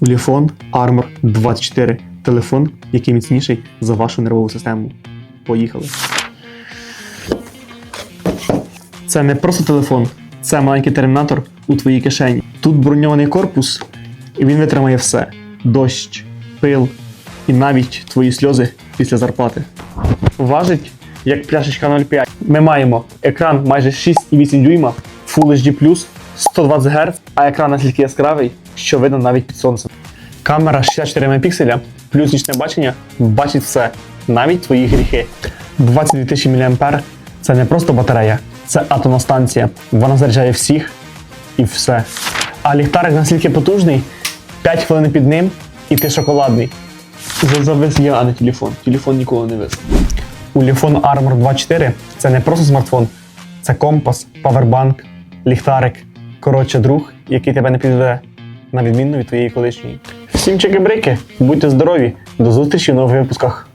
Ulefone Armor 24. Телефон, який міцніший за вашу нервову систему. Поїхали. Це не просто телефон, це маленький термінатор у твоїй кишені. Тут броньований корпус, і він витримає все: дощ, пил і навіть твої сльози після зарплати. Важить як пляшечка 0,5. Ми маємо екран майже 6,8 дюйма, Full HD+, 120 Гц, а екран настільки яскравий, що видно навіть під сонцем. Камера 64 мегапікселя, плюс нічне бачення, бачить все, навіть твої гріхи. 22 тисячі мА – це не просто батарея, це атомна станція. Вона заряджає всіх і все. А ліхтарик настільки потужний, 5 хвилин під ним, і ти шоколадний. За- Завис я, а не телефон. Телефон ніколи не вис. Ulefone Armor 24 це не просто смартфон, це компас, павербанк, ліхтарик. Коротше, друг, який тебе не підведе, на відміну від твоєї колишньої. Всім чеки-брики, будьте здорові, до зустрічі в нових випусках.